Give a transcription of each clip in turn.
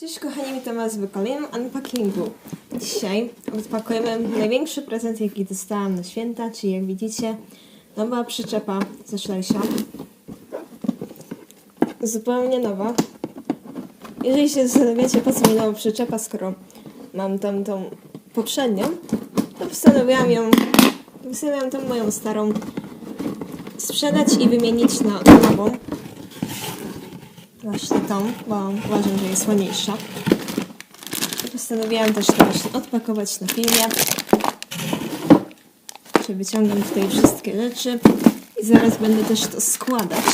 Cześć kochani, witam Was w kolejnym unpackingu. Dzisiaj odpakujemy największy prezent, jaki dostałam na święta, czyli jak widzicie, nowa przyczepa ze Szlejsia. Zupełnie nowa. Jeżeli się zastanawiacie, po co mi nowa przyczepa, skoro mam tam tą poprzednią, to postanowiłam ją, postanowiłam tą moją starą sprzedać i wymienić na nową. Właśnie tą, bo uważam, że jest ładniejsza. Postanowiłam też to właśnie odpakować na filmie. Czyli wyciągam tutaj wszystkie rzeczy i zaraz będę też to składać.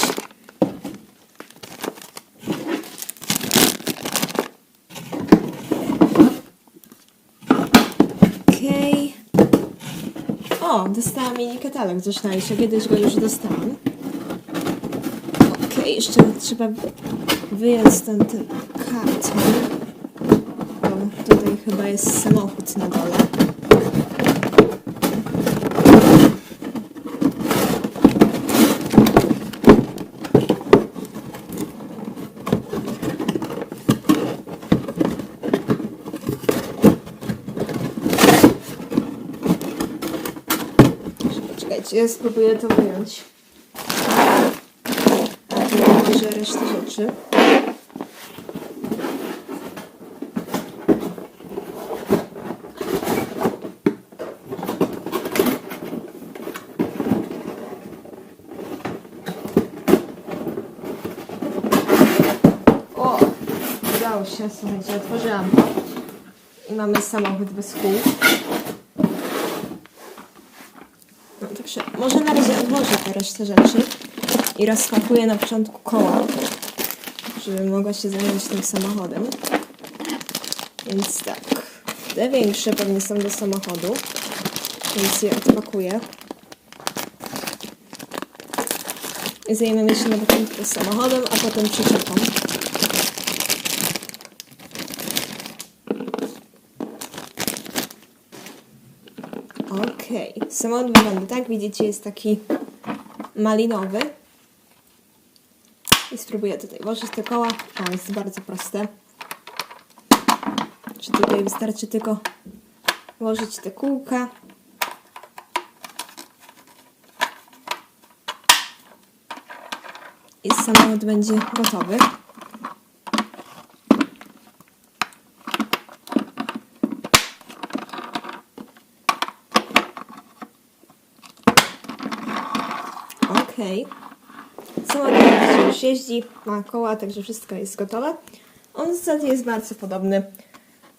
Okej. O, dostałam mini katalog Szlajsza. Kiedyś go już dostałam. Okej, jeszcze trzeba stąd ten karton. Bo tutaj chyba jest samochód na dole. Czekajcie, ja spróbuję to wyjąć. A ja bierze resztę rzeczy. O! Udało się, słuchajcie, otworzyłam. I mamy samochód bez kół. No także może na razie odłożę te resztę rzeczy i rozpakuję na początku koła, żeby mogła się zająć tym samochodem. Więc tak, te większe pewnie są do samochodu, więc je odpakuję. I zajmiemy się na początku samochodem, a potem przyczepą. Okej, samochód wygląda tak, widzicie, jest taki malinowy. I spróbuję tutaj włożyć te koła. O, jest bardzo proste. Czy tutaj wystarczy tylko włożyć te kółka. I samochód będzie gotowy. Samochód oczywiście już jeździ, ma koła, także wszystko jest gotowe. On w zasadzie jest bardzo podobny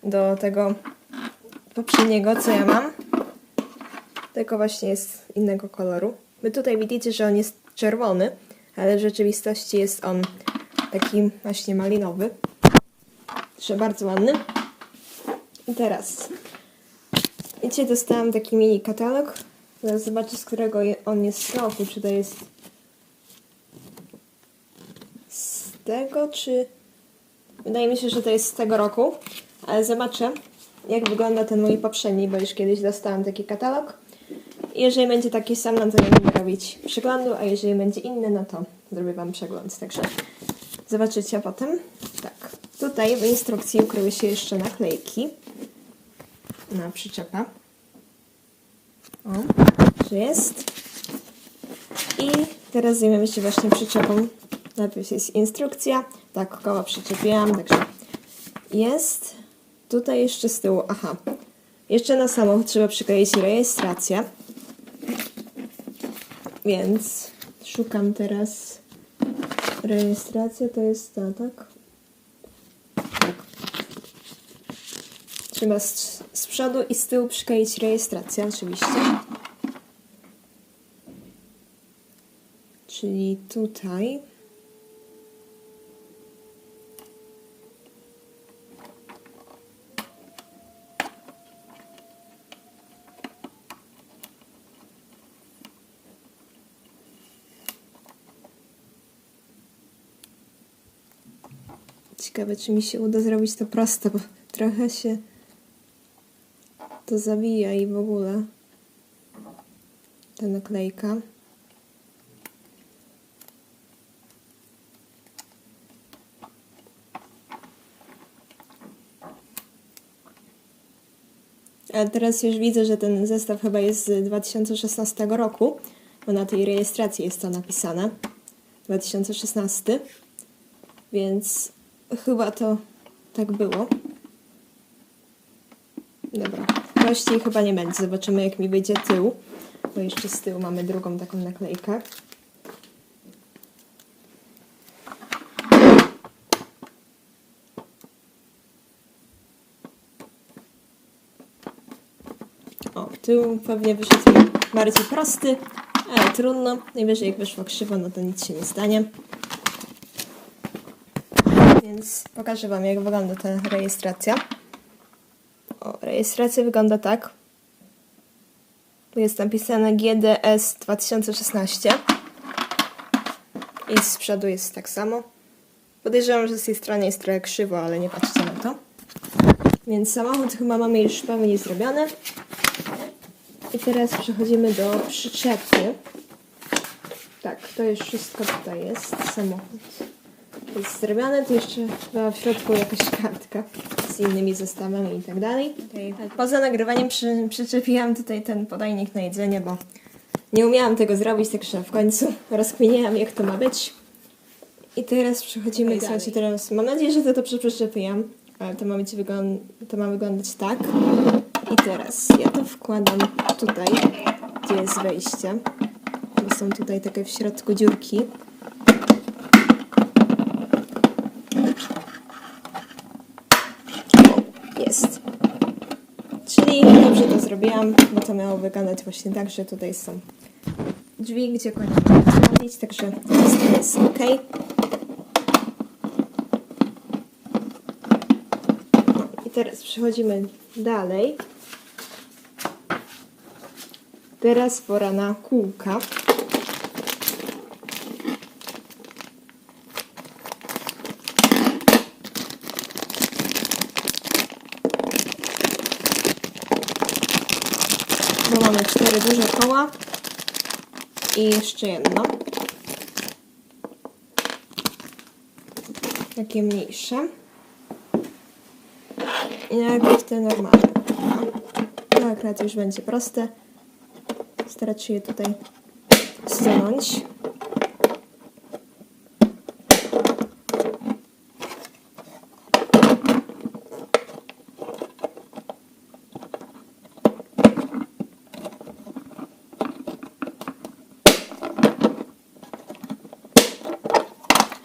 do tego poprzedniego, co ja mam. Tylko właśnie jest innego koloru. Wy tutaj widzicie, że on jest czerwony, ale w rzeczywistości jest on taki właśnie malinowy. Także bardzo ładny. I teraz Wiecie, dostałam taki mini katalog. Zaraz zobaczę, z którego on jest roku. Czy to jest z tego, czy... Wydaje mi się, że to jest z tego roku. Ale zobaczę, jak wygląda ten mój poprzedni, bo już kiedyś dostałam taki katalog. Jeżeli będzie taki sam, no to nie będę robić przeglądu, a jeżeli będzie inny, no to zrobię Wam przegląd. Także zobaczycie potem. Tak, tutaj w instrukcji ukryły się jeszcze naklejki na przyczepa. O, że jest. I teraz zajmiemy się właśnie przyczepą. Najpierw jest instrukcja. Tak, koła przyczepiłam, także jest. Tutaj jeszcze z tyłu, aha. Jeszcze na samochód trzeba przykleić rejestrację. Więc szukam teraz. Rejestracja to jest ta, tak? Tak. Trzeba z, z przodu i z tyłu przykleić rejestrację, oczywiście. Czyli tutaj. Ciekawe, czy mi się uda zrobić to prosto, bo trochę się to zawija i w ogóle ta naklejka. A teraz już widzę, że ten zestaw chyba jest z 2016 roku, bo na tej rejestracji jest to napisane. 2016. Więc chyba to tak było. Dobra. Prościej chyba nie będzie. Zobaczymy jak mi wyjdzie tył. Bo jeszcze z tyłu mamy drugą taką naklejkę. O, tył pewnie wyszedł mi bardziej prosty, ale trudno. Najwyżej jak wyszło krzywo, no to nic się nie stanie. Więc pokażę Wam, jak wygląda ta rejestracja. O, rejestracja wygląda tak. Tu jest napisane GDS 2016. I z przodu jest tak samo. Podejrzewam, że z tej strony jest trochę krzywo, ale nie patrzcie na to. Więc samochód chyba mamy już w pełni zrobiony. I teraz przechodzimy do przyczepy. Tak, to już wszystko tutaj jest. Samochód jest zrobione. Tu jeszcze chyba w środku jakaś kartka z innymi zestawami i tak dalej. Poza nagrywaniem przy, przyczepiłam tutaj ten podajnik na jedzenie, bo nie umiałam tego zrobić, także w końcu rozkminiałam jak to ma być. I teraz przechodzimy, słuchajcie, teraz mam nadzieję, że to dobrze przyczepiłam, ale to ma, być wygląd- to ma wyglądać tak. I teraz ja to wkładam tutaj, gdzie jest wejście. Bo są tutaj takie w środku dziurki. O, jest. Czyli dobrze to zrobiłam, bo to miało wyglądać właśnie tak, że tutaj są drzwi, gdzie konia wstawić, także wszystko jest ok. I teraz przechodzimy dalej. Teraz pora na kółka. Bo mamy cztery duże koła i jeszcze jedno. Takie mniejsze. I najpierw te normalne. To akurat już będzie proste. Starać się je tutaj zsunąć.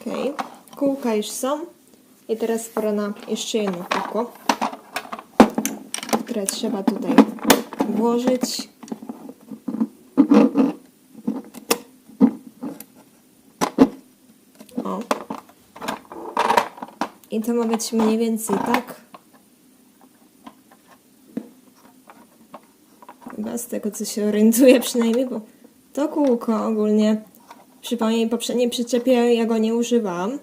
Okej, kółka już są. I teraz pora na jeszcze jedno kółko, które trzeba tutaj włożyć. O. I to ma być mniej więcej tak. Chyba z tego co się orientuję przynajmniej, bo to kółko ogólnie przy mojej poprzedniej przyczepie ja go nie używałam.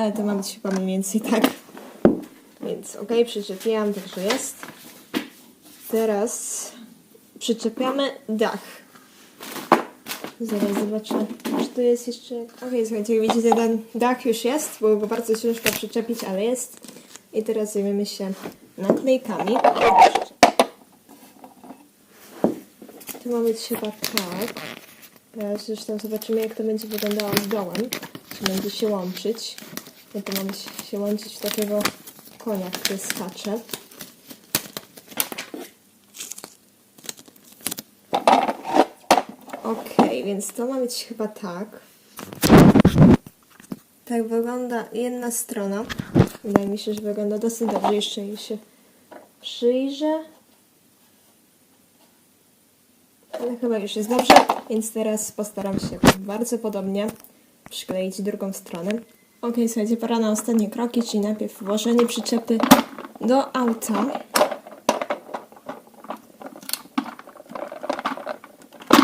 Ale to ma być chyba mniej więcej tak. Więc ok, przyczepiłam, także jest. Teraz przyczepiamy dach. Zaraz zobaczę, czy tu jest jeszcze... Ok, słuchajcie, jak widzicie, ten dach już jest, było go bardzo ciężko przyczepić, ale jest. I teraz zajmiemy się naklejkami. To ma być chyba tak. Teraz zresztą zobaczymy, jak to będzie wyglądało z dołem. Czy będzie się łączyć. Ja to ma być się łączyć w takiego konia, który skacze. Okej, więc to ma być chyba tak. Tak wygląda jedna strona. Wydaje mi się, że wygląda dosyć dobrze. Jeszcze jej się przyjrzę. Ale chyba już jest dobrze, więc teraz postaram się bardzo podobnie przykleić drugą stronę. Ok, słuchajcie, pora na ostatnie kroki, czyli najpierw włożenie przyczepy do auta.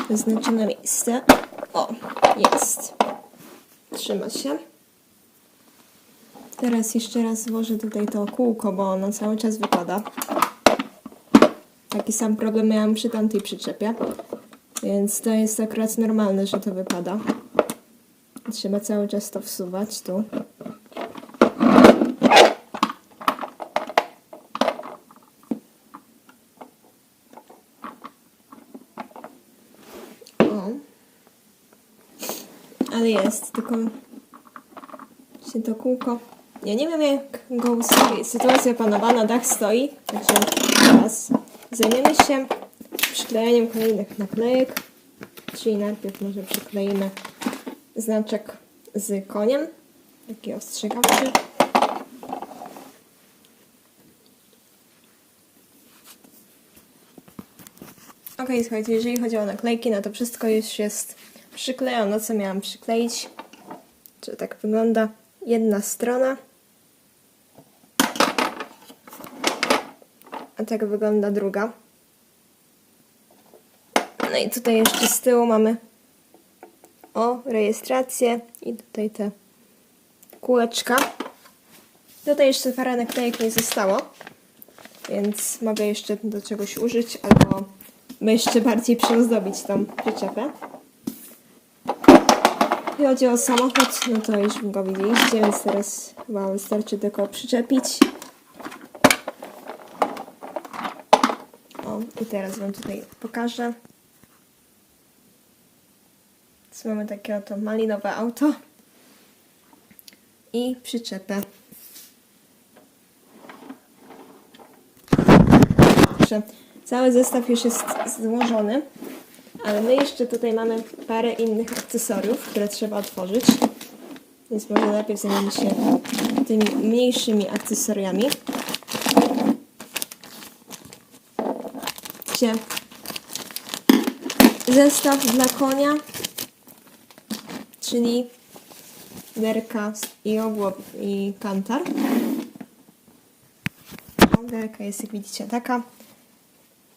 Wyznaczone miejsce. O, jest. Trzyma się. Teraz jeszcze raz włożę tutaj to kółko, bo ono cały czas wypada. Taki sam problem miałam przy tamtej przyczepie. Więc to jest akurat normalne, że to wypada trzeba cały czas to wsuwać tu. O. Ale jest, tylko się to kółko. Ja nie wiem jak go ustawić. Sytuacja panowana, dach stoi, także teraz zajmiemy się przyklejaniem kolejnych naklejek. Czyli najpierw może przykleimy znaczek z koniem, taki ostrzegawczy. Ok, słuchajcie, jeżeli chodzi o naklejki, no to wszystko już jest przyklejone, co miałam przykleić. Czy tak wygląda jedna strona. A tak wygląda druga. No i tutaj jeszcze z tyłu mamy o rejestrację i tutaj te kółeczka. Tutaj jeszcze parę naklejek nie zostało, więc mogę jeszcze do czegoś użyć albo jeszcze bardziej przyozdobić tą przyczepę. Jeśli chodzi o samochód, no to już go widzieliście, więc teraz chyba wystarczy tylko przyczepić. O, i teraz Wam tutaj pokażę. Więc mamy takie oto malinowe auto i przyczepę. Dobrze, cały zestaw już jest złożony, ale my jeszcze tutaj mamy parę innych akcesoriów, które trzeba otworzyć. Więc może najpierw zajmiemy się tymi mniejszymi akcesoriami. Zestaw dla konia, czyli derka i ogłow i kantar. Derka jest, jak widzicie, taka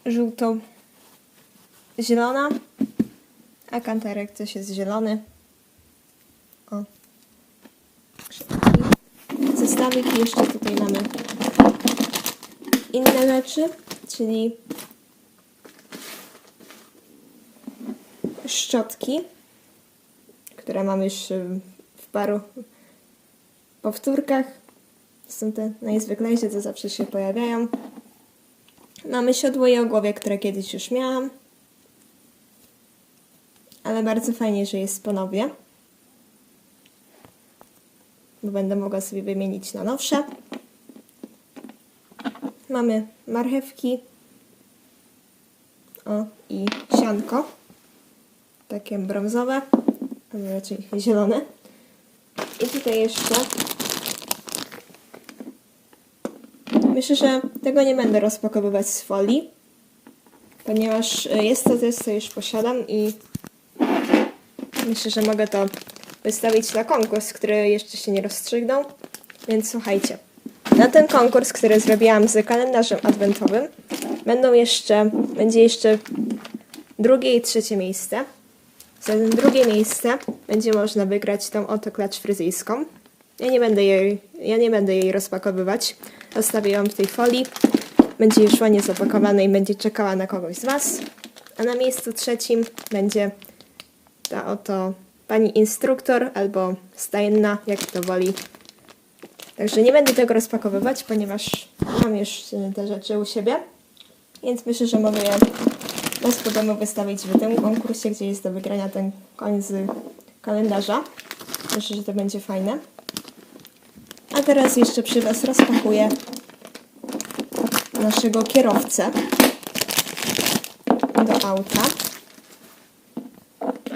żółto-zielona, a kantarek też jest zielony. O. Zestawik jeszcze tutaj mamy inne rzeczy, czyli szczotki, które mam już y, w paru powtórkach. To są te najzwyklejsze, co zawsze się pojawiają. Mamy siodło i ogłowie, które kiedyś już miałam. Ale bardzo fajnie, że jest ponownie. Bo będę mogła sobie wymienić na nowsze. Mamy marchewki. O, i sianko. Takie brązowe, ale raczej zielone. I tutaj jeszcze Myślę, że tego nie będę rozpakowywać z folii, ponieważ e, jest to coś, co już posiadam i myślę, że mogę to wystawić na konkurs, który jeszcze się nie rozstrzygnął. Więc słuchajcie, na ten konkurs, który zrobiłam z kalendarzem adwentowym, będą jeszcze, będzie jeszcze drugie i trzecie miejsce. Za drugie miejsce będzie można wygrać tą oto klacz fryzyjską. Ja nie będę jej, ja nie będę jej rozpakowywać. Zostawię ją w tej folii. Będzie już ładnie zapakowana i będzie czekała na kogoś z Was. A na miejscu trzecim będzie ta oto pani instruktor albo stajenna, jak to woli. Także nie będę tego rozpakowywać, ponieważ mam już te rzeczy u siebie. Więc myślę, że mogę je bez problemu wystawić w tym konkursie, gdzie jest do wygrania ten koń z kalendarza. Myślę, że to będzie fajne. A teraz jeszcze przy Was rozpakuję naszego kierowcę do auta.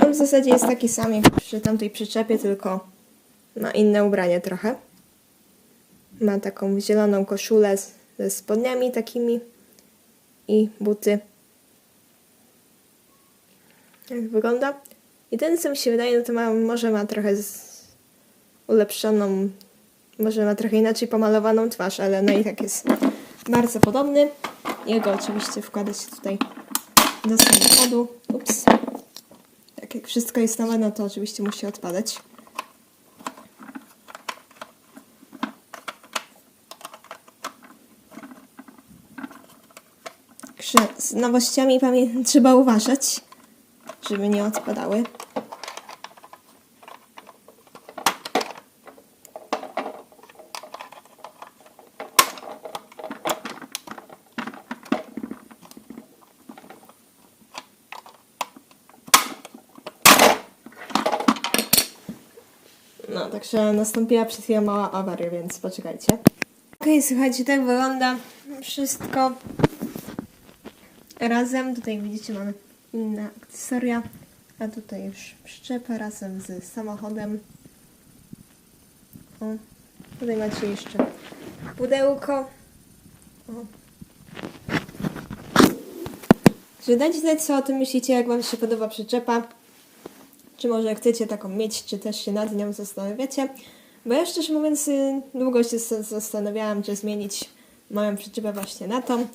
On w zasadzie jest taki sam jak przy tamtej przyczepie, tylko ma inne ubranie trochę. Ma taką zieloną koszulę ze spodniami takimi i buty. Jak wygląda? Ten, co mi się wydaje, no to ma, może ma trochę z, ulepszoną może ma trochę inaczej pomalowaną twarz, ale no i tak jest bardzo podobny. Jego oczywiście wkłada się tutaj do samochodu. Ups. Tak jak wszystko jest nowe, no to oczywiście musi odpadać. Z nowościami trzeba uważać, żeby nie odpadały. No, także nastąpiła przed chwilą mała awaria, więc poczekajcie. Okej, słuchajcie, tak wygląda wszystko razem. Tutaj widzicie, mamy inne akcesoria, a tutaj już przyczepę razem z samochodem. O, tutaj macie jeszcze pudełko. O. Że dajcie znać, co o tym myślicie, jak Wam się podoba przyczepa. Czy może chcecie taką mieć, czy też się nad nią zastanawiacie. Bo ja szczerze mówiąc y, długo się zastanawiałam, czy zmienić moją przyczepę właśnie na tą.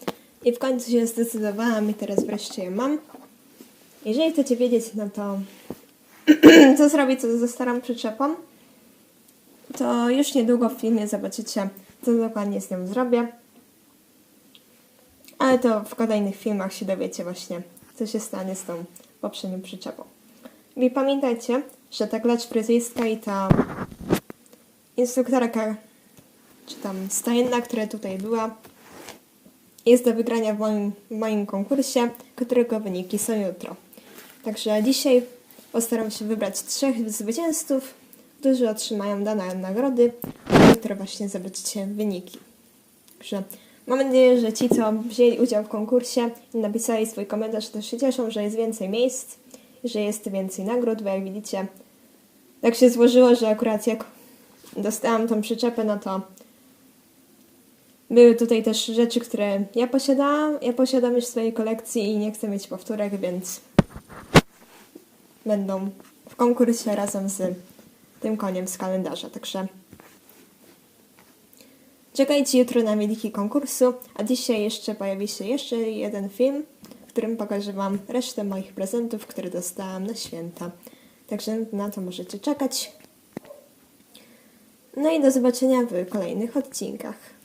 I w końcu się zdecydowałam i teraz wreszcie ją mam. Jeżeli chcecie wiedzieć, no to co zrobić ze starą przyczepą, to już niedługo w filmie zobaczycie, co dokładnie z nią zrobię. Ale to w kolejnych filmach się dowiecie właśnie, co się stanie z tą poprzednią przyczepą. I pamiętajcie, że ta klacz fryzyjska i ta instruktorka, czy tam stajenna, która tutaj była, jest do wygrania w moim, w moim konkursie, którego wyniki są jutro. Także dzisiaj postaram się wybrać trzech zwycięzców, którzy otrzymają dane nagrody, a jutro właśnie zobaczycie wyniki. Także mam nadzieję, że ci, co wzięli udział w konkursie i napisali swój komentarz, też się cieszą, że jest więcej miejsc, że jest więcej nagród, bo jak widzicie, tak się złożyło, że akurat jak dostałam tą przyczepę, no to były tutaj też rzeczy, które ja posiadałam, ja posiadam już w swojej kolekcji i nie chcę mieć powtórek, więc będą w konkursie razem z tym koniem z kalendarza. Także czekajcie jutro na wyniki konkursu, a dzisiaj jeszcze pojawi się jeszcze jeden film, w którym pokażę Wam resztę moich prezentów, które dostałam na święta. Także na to możecie czekać. No i do zobaczenia w kolejnych odcinkach.